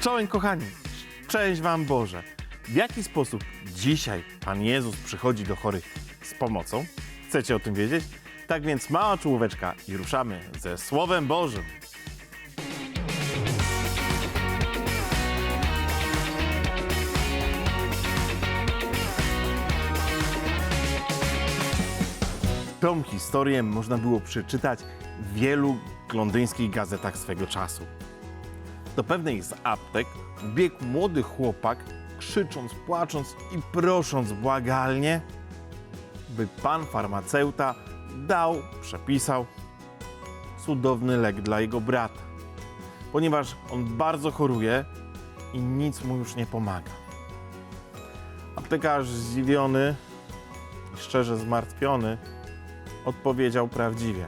Czołem kochani, cześć Wam Boże. W jaki sposób dzisiaj Pan Jezus przychodzi do chorych z pomocą? Chcecie o tym wiedzieć? Tak więc mała czołóweczka i ruszamy ze Słowem Bożym. Tą historię można było przeczytać w wielu londyńskich gazetach swego czasu. Do pewnej z aptek wbiegł młody chłopak, krzycząc, płacząc i prosząc błagalnie, by pan farmaceuta dał, przepisał cudowny lek dla jego brata, ponieważ on bardzo choruje i nic mu już nie pomaga. Aptekarz zdziwiony i szczerze zmartwiony odpowiedział prawdziwie.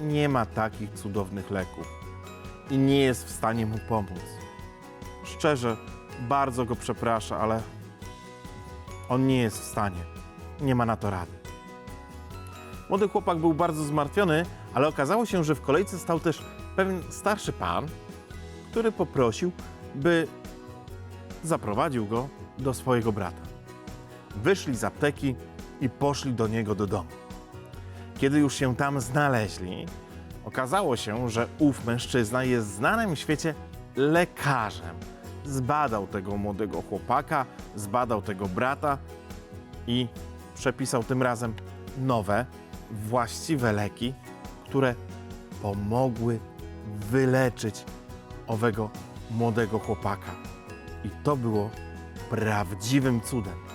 Nie ma takich cudownych leków i nie jest w stanie mu pomóc. Szczerze, bardzo go przeprasza, ale on nie jest w stanie. Nie ma na to rady. Młody chłopak był bardzo zmartwiony, ale okazało się, że w kolejce stał też pewien starszy pan, który poprosił, by zaprowadził go do swojego brata. Wyszli z apteki i poszli do niego do domu. Kiedy już się tam znaleźli, okazało się, że ów mężczyzna jest znanym w świecie lekarzem. Zbadał tego młodego chłopaka, zbadał tego brata i przepisał tym razem nowe, właściwe leki, które pomogły wyleczyć owego młodego chłopaka. I to było prawdziwym cudem.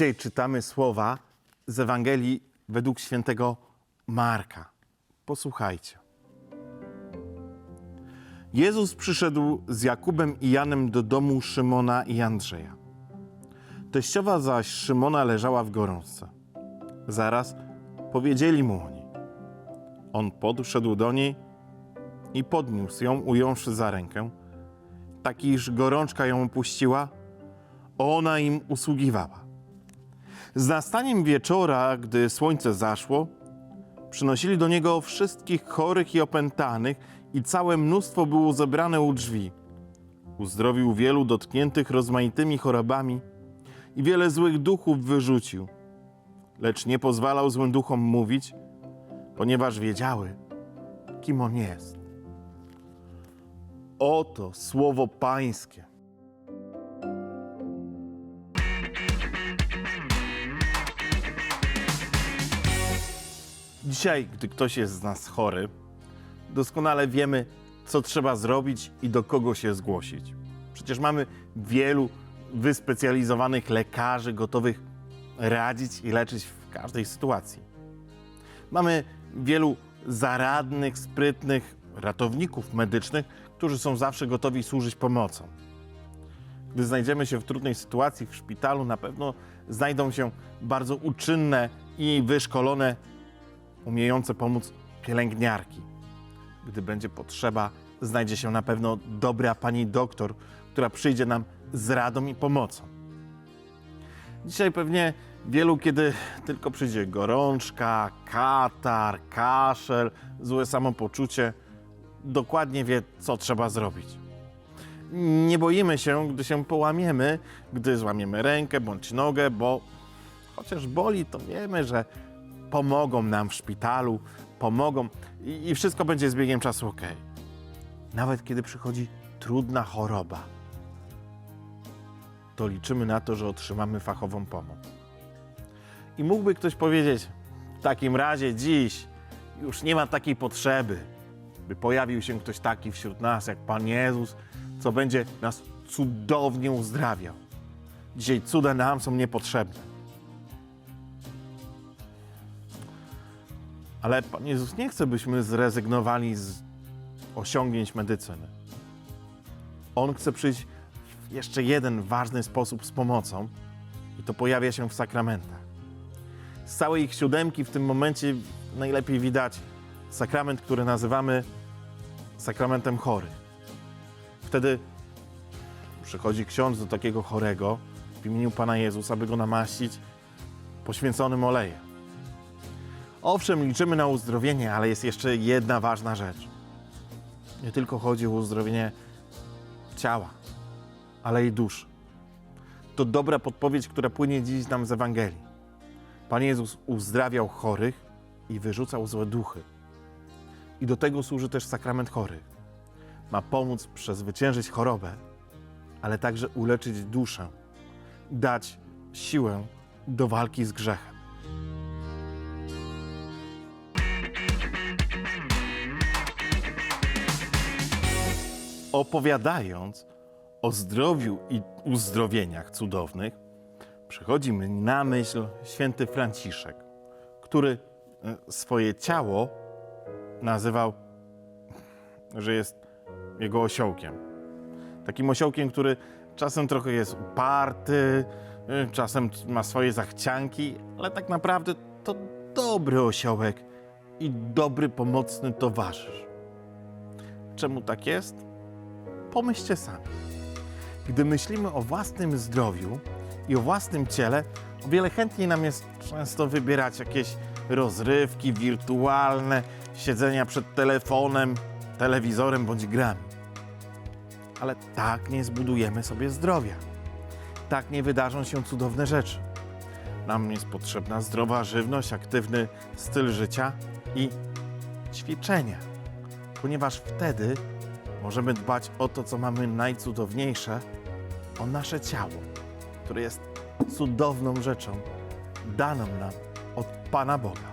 Dzisiaj czytamy słowa z Ewangelii według świętego Marka. Posłuchajcie. Jezus przyszedł z Jakubem i Janem do domu Szymona i Andrzeja. Teściowa zaś Szymona leżała w gorączce. Zaraz powiedzieli mu o niej. On podszedł do niej i podniósł ją, ująwszy za rękę, tak iż gorączka ją opuściła, ona im usługiwała. Z nastaniem wieczora, gdy słońce zaszło, przynosili do niego wszystkich chorych i opętanych, i całe mnóstwo było zebrane u drzwi. Uzdrowił wielu dotkniętych rozmaitymi chorobami i wiele złych duchów wyrzucił. Lecz nie pozwalał złym duchom mówić, ponieważ wiedziały, kim on jest. Oto słowo Pańskie. Dzisiaj, gdy ktoś jest z nas chory, doskonale wiemy, co trzeba zrobić i do kogo się zgłosić. Przecież mamy wielu wyspecjalizowanych lekarzy gotowych radzić i leczyć w każdej sytuacji. Mamy wielu zaradnych, sprytnych ratowników medycznych, którzy są zawsze gotowi służyć pomocą. Gdy znajdziemy się w trudnej sytuacji w szpitalu, na pewno znajdą się bardzo uczynne i wyszkolone umiejące pomóc pielęgniarki. Gdy będzie potrzeba, znajdzie się na pewno dobra pani doktor, która przyjdzie nam z radą i pomocą. Dzisiaj pewnie wielu, kiedy tylko przyjdzie gorączka, katar, kaszel, złe samopoczucie, dokładnie wie, co trzeba zrobić. Nie boimy się, gdy się połamiemy, gdy złamiemy rękę bądź nogę, bo chociaż boli, to wiemy, że pomogą nam w szpitalu, pomogą i, i wszystko będzie z biegiem czasu ok. Nawet kiedy przychodzi trudna choroba, to liczymy na to, że otrzymamy fachową pomoc. I mógłby ktoś powiedzieć, w takim razie dziś już nie ma takiej potrzeby, by pojawił się ktoś taki wśród nas jak Pan Jezus, co będzie nas cudownie uzdrawiał. Dzisiaj cuda nam są niepotrzebne. Ale Pan Jezus nie chce, byśmy zrezygnowali z osiągnięć medycyny. On chce przyjść w jeszcze jeden ważny sposób z pomocą i to pojawia się w sakramentach. Z całej ich siódemki w tym momencie najlepiej widać sakrament, który nazywamy sakramentem chorych. Wtedy przychodzi ksiądz do takiego chorego w imieniu Pana Jezusa, aby go namaścić poświęconym olejem. Owszem, liczymy na uzdrowienie, ale jest jeszcze jedna ważna rzecz. Nie tylko chodzi o uzdrowienie ciała, ale i duszy. To dobra podpowiedź, która płynie dziś nam z Ewangelii. Pan Jezus uzdrawiał chorych i wyrzucał złe duchy. I do tego służy też sakrament chorych. Ma pomóc przezwyciężyć chorobę, ale także uleczyć duszę, dać siłę do walki z grzechem. Opowiadając o zdrowiu i uzdrowieniach cudownych, przychodzi mi na myśl święty Franciszek, który e, swoje ciało nazywał, że jest jego osiołkiem. Takim osiołkiem, który czasem trochę jest uparty, y, czasem ma swoje zachcianki, ale tak naprawdę to dobry osiołek i dobry, pomocny towarzysz. Czemu tak jest? Pomyślcie sami. Gdy myślimy o własnym zdrowiu i o własnym ciele, o wiele chętniej nam jest często wybierać jakieś rozrywki wirtualne, siedzenia przed telefonem, telewizorem bądź grami. Ale tak nie zbudujemy sobie zdrowia. Tak nie wydarzą się cudowne rzeczy. Nam jest potrzebna zdrowa żywność, aktywny styl życia i ćwiczenia, ponieważ wtedy możemy dbać o to, co mamy najcudowniejsze, o nasze ciało, które jest cudowną rzeczą daną nam od Pana Boga.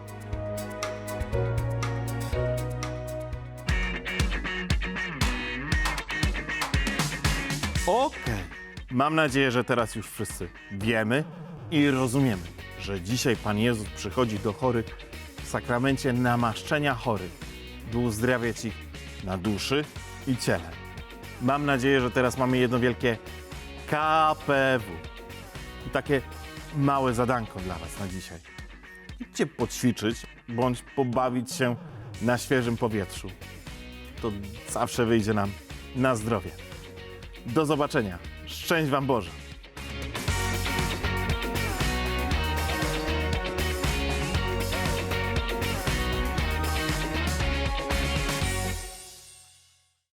Okej. Mam nadzieję, że teraz już wszyscy wiemy i rozumiemy, że dzisiaj Pan Jezus przychodzi do chorych w sakramencie namaszczenia chorych, by uzdrawiać ich na duszy i ciele. Mam nadzieję, że teraz mamy jedno wielkie KPW. I takie małe zadanko dla Was na dzisiaj. Idźcie poćwiczyć bądź pobawić się na świeżym powietrzu. To zawsze wyjdzie nam na zdrowie. Do zobaczenia. Szczęść Wam Boże.